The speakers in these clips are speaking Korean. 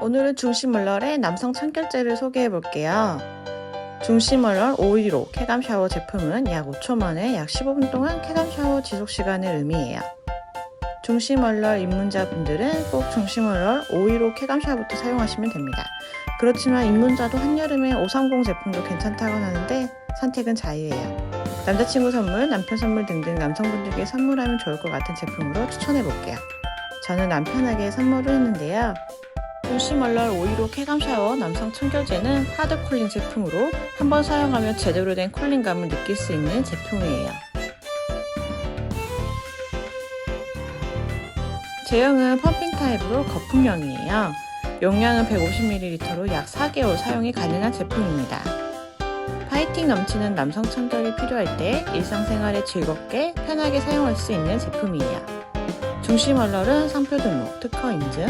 오늘은 중심멀럴의 남성 청결제를 소개해 볼게요. 중심멀럴 515 쾌감 샤워 제품은 약 5초 만에 약 15분 동안 쾌감 샤워 지속 시간을 의미해요. 중심멀럴 입문자분들은 꼭 중심멀럴 515 쾌감 샤워부터 사용하시면 됩니다. 그렇지만 입문자도 한여름에 530 제품도 괜찮다고 하는데 선택은 자유예요. 남자친구 선물, 남편 선물 등등 남성분들께 선물하면 좋을 것 같은 제품으로 추천해 볼게요. 저는 남편에게 선물을 했는데요. 중심멀럴 515 쾌감 샤워 남성 청결제는 하드 쿨링 제품으로 한번 사용하면 제대로 된 쿨링감을 느낄 수 있는 제품이에요. 제형은 펌핑 타입으로 거품형이에요. 용량은 150ml로 약 4개월 사용이 가능한 제품입니다. 파이팅 넘치는 남성 청결이 필요할 때 일상생활에 즐겁게 편하게 사용할 수 있는 제품이에요. 중심얼럴은 상표 등록, 특허 인증,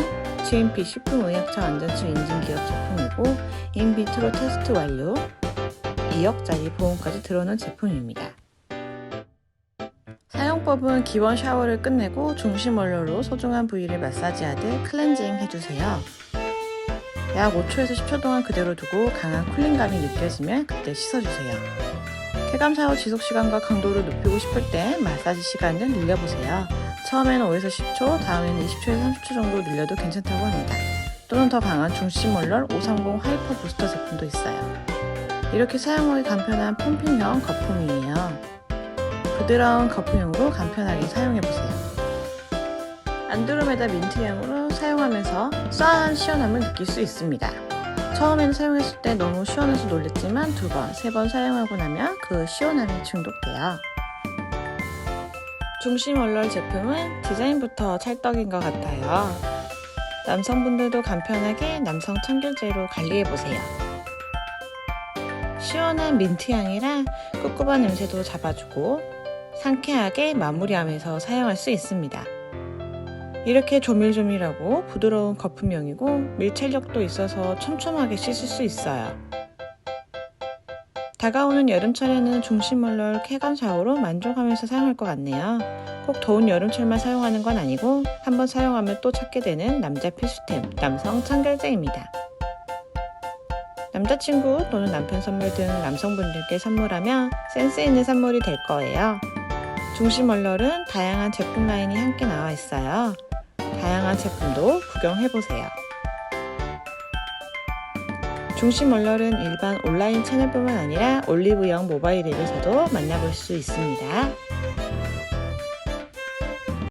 GMP 식품 의약처 안전처 인증 기업 제품이고 인비트로 테스트 완료, 2억짜리 보험까지 들어오는 제품입니다. 사용법은 기본 샤워를 끝내고 중심 얼러로 소중한 부위를 마사지하듯 클렌징 해주세요. 약 5초에서 10초 동안 그대로 두고 강한 쿨링감이 느껴지면 그때 씻어주세요. 쾌감 샤워 지속 시간과 강도를 높이고 싶을 때 마사지 시간을 늘려보세요. 처음에는 5에서 10초, 다음에는 20초에서 30초 정도 늘려도 괜찮다고 합니다. 또는 더 강한 중심 얼럴 530 하이퍼 부스터 제품도 있어요. 이렇게 사용하기 간편한 펌핑형 거품이에요. 부드러운 거품형으로 간편하게 사용해보세요. 안드로메다 민트향으로 사용하면서 쏴한 시원함을 느낄 수 있습니다. 처음에는 사용했을 때 너무 시원해서 놀랬지만 두 번, 세 번 사용하고 나면 그 시원함에 중독돼요. 중심 얼럴 제품은 디자인부터 찰떡인 것 같아요. 남성분들도 간편하게 남성 청결제로 관리해보세요. 시원한 민트 향이랑 꿉꿉한 냄새도 잡아주고 상쾌하게 마무리하면서 사용할 수 있습니다. 이렇게 조밀조밀하고 부드러운 거품형이고 밀착력도 있어서 촘촘하게 씻을 수 있어요. 다가오는 여름철에는 중심멀럴 쾌감 샤워로 만족하면서 사용할 것 같네요. 꼭 더운 여름철만 사용하는 건 아니고 한번 사용하면 또 찾게 되는 남자 필수템 남성 청결제입니다. 남자친구 또는 남편 선물 등 남성분들께 선물하면 센스 있는 선물이 될 거예요. 중심 얼럴은 다양한 제품 라인이 함께 나와 있어요. 다양한 제품도 구경해보세요. 중심 얼럴은 일반 온라인 채널뿐만 아니라 올리브영 모바일 앱에서도 만나볼 수 있습니다.